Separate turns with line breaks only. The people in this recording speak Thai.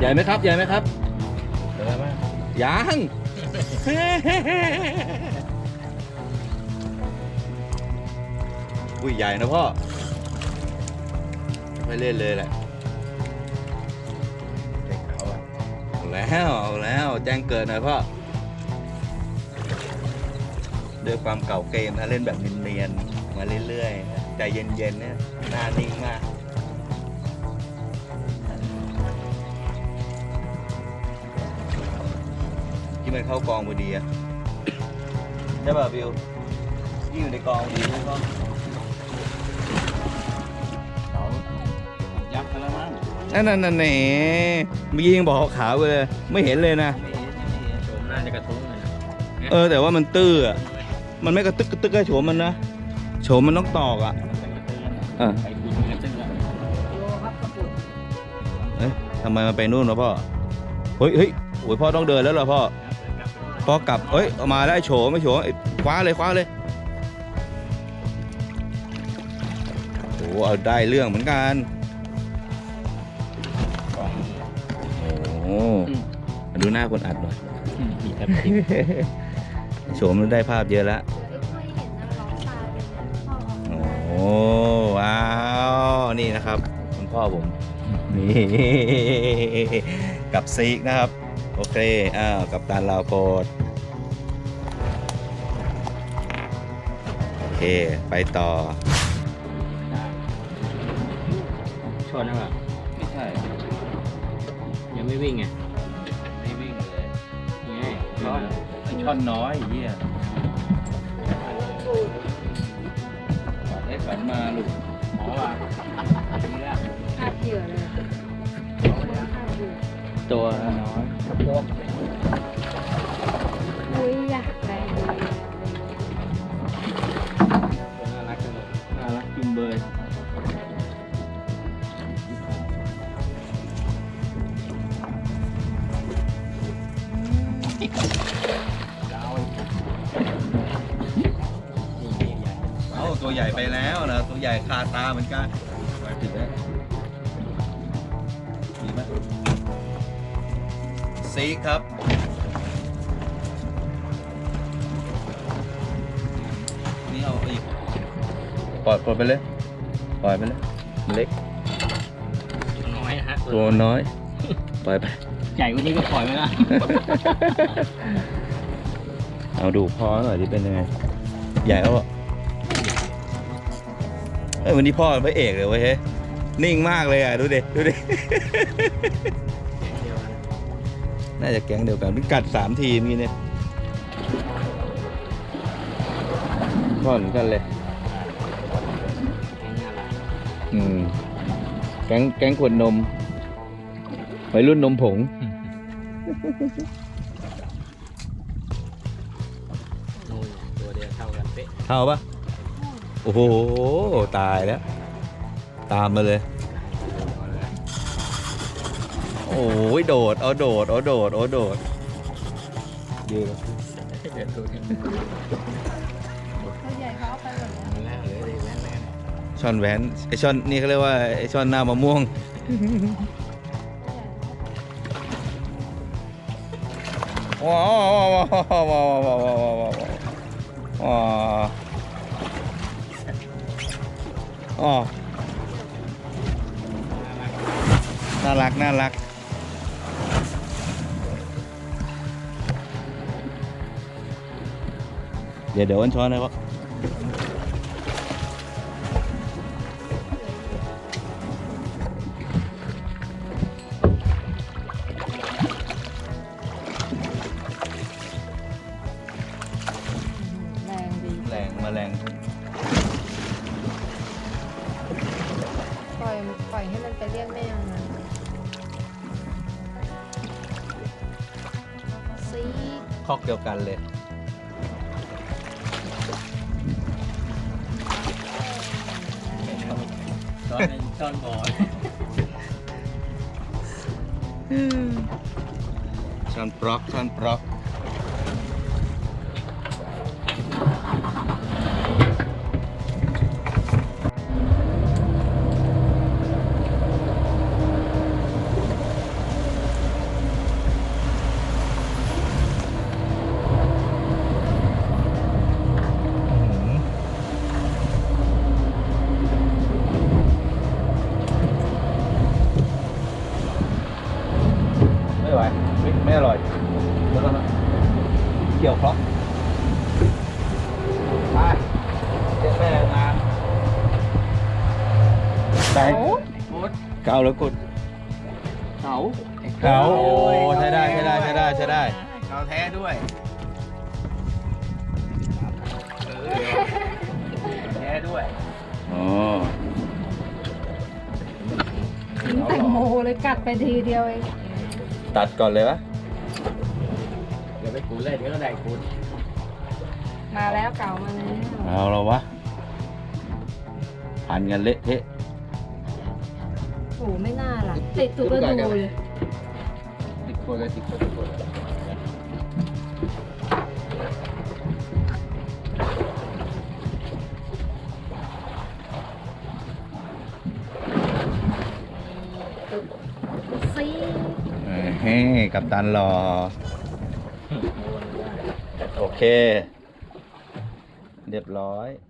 ใหญ่ไหมครับ ใหญ่ไหมครับ
เดี๋ยวมา
ยังอุ้ยใหญ่นะพ่อไม่เล่นเลยแหละ
เด็กเขาอะ
เอาแล้วเอาแล้วแจ้งเกิดหน่อยพ่อด้วยความเก่าเกมนะเล่นแบบเนียนๆมาเรื่อยๆนะใจเย็นๆเนี่ยหน้านิ่งมาก ที่มันเข้ากองพอดีอะใช่ป่ะบิวที่อยู่ในกองพอดีใช่ป่ะ
เขายักษ์กันแล้วมั้ง
นั่นนั่นนั่นแหนเมื่อกี้ยังบอกขาวๆไปเลยไม่เห็นเลยนะ
ไม่เห็นไม่เห็นโฉมน่าจะกระทุ้งเลยนะ
เออแต่ว่ามันตื้ออะมันไม่กระตึกกระตึกกระโฉมมันนะโฉมมันต้องตอกอะอะ
ไอ้คุณกระตึ้งอะ
เอ้ยทำไมมันไปนู่นวะพ่อ เฮ้ยเฮ้ยโอ้ยพ่อต้องเดินแล้วเหรอพ่อ พ่อกลับเอ้ยเอามาแล้วไอ้โฉมไอ้โฉมไอ้คว้าเลยคว้าเลยโอ้เอาได้เรื่องเหมือนกันโอ้มาดูหน้าคนอัดหน่อย
มีแอปติด
โฉมมันได้ภาพเยอะแล้ว
ไม่เคยเห็นนะร้องตาเป็นพ่อ
โอ้ว้าวนี่นะครับคุณพ่อผมนี่กับซีกนะครับ โอเค อ้าว กับตานลาวโพดโอเค ไปต่อ
ชนนะแบบ
ไม่ใช่
ยังไม่วิ่งไง
ไม่วิ่งเลย
ยังไงช้อน
ไอช่อนน้อยเยี่ยได้ฝันมาลูก
หมอว่า
คาบเหยื่อเลยคาบเหยื่อ
ตัวน้อย พวก
อุ้ยอยากแรงดี
ตัวน่ารักจังเลยน่ารักจุงเบย
เอาตัวใหญ่ไปแล้วนะตัวใหญ่คาตาเหมือนกันไปผิดแล้ว ซีกครับ นี่เอาอีกปล่อยปล่อยไปเลย ปล่อยไปเลยมันเล็ก
น้อยนะฮะ
ตัวน้อย ปล่อยไป
ใหญ่กว่านี้ก็ปล่อยไปละ
เอาดูพ่อหน่อยที่เป็นยังไง ใหญ่แล้วอะเอ้ยวันนี้พ่อเป็นพระเอกเลยเว้ยเฮ้ยนิ่งมากเลยอะ ดูดิ ดูดิ น่าจะแก๊งเดียวกันมันกัดสามทีเมอกี้เนี่ยพ่อเหมือนกันเลย อืม แก๊งแก๊งขวดนมวัยรุ่นนมผง
ตัวเดียวเท่ากันเป๊ะ
เข้าปะโอ้โห ตายแล้ว ตามมาเลย โอ้ยโดดเอาโดดเอาโดดเอาโดดเดี๋ยว
เดี๋ยวตัวนี้
เขาใหญ่เขาเอาไปหมดแล้ว
แล้วเลยแน่แน่
ช่อนแหวนไอช่อนนี่เขาเรียกว่าไอช่อนหน้ามะม่วง ว้าวว้าวว้าวว้าวว้าวว้าวว้าวว้าวว้าวอ๋อน่ารัก น่ารัก เดี๋ยวเดี๋ยวอันช้อนนะวะ
แรงดี
แรงมาแรง
ปล่อยปล่อยให้มันไปเรียกแม่มันนะซี
คอกเดียวกันเลย
ช้อนเป็นช้อนบอล
ช้อนปลอกช้อนปลอก ได้
มุด
เกาแล้วกด
เสา
เก๋าโอ้ใช้ได้ใช้ได้ใช้ได้ใช้ได้
เกาแท้ด้วยเออแท้ด้วย
อ๋อ
กินแตงโมเลยกัดไปทีเดียวเอง
ตัดก่อนเลยวะ
เดี๋ยวไปขูดเลยเดี๋ยวก็ได้ขูด
มาแล้วเก่ามาแล้ว
เอาแล้ววะพันกันเละเทะ
โอ้ไม่น่าล่ะติดตุกกระดูเลย
ติดคนเลยติดคนติดคน
ซี
เฮ้ยกับตันรอ โอเค เรียบร้อยซีก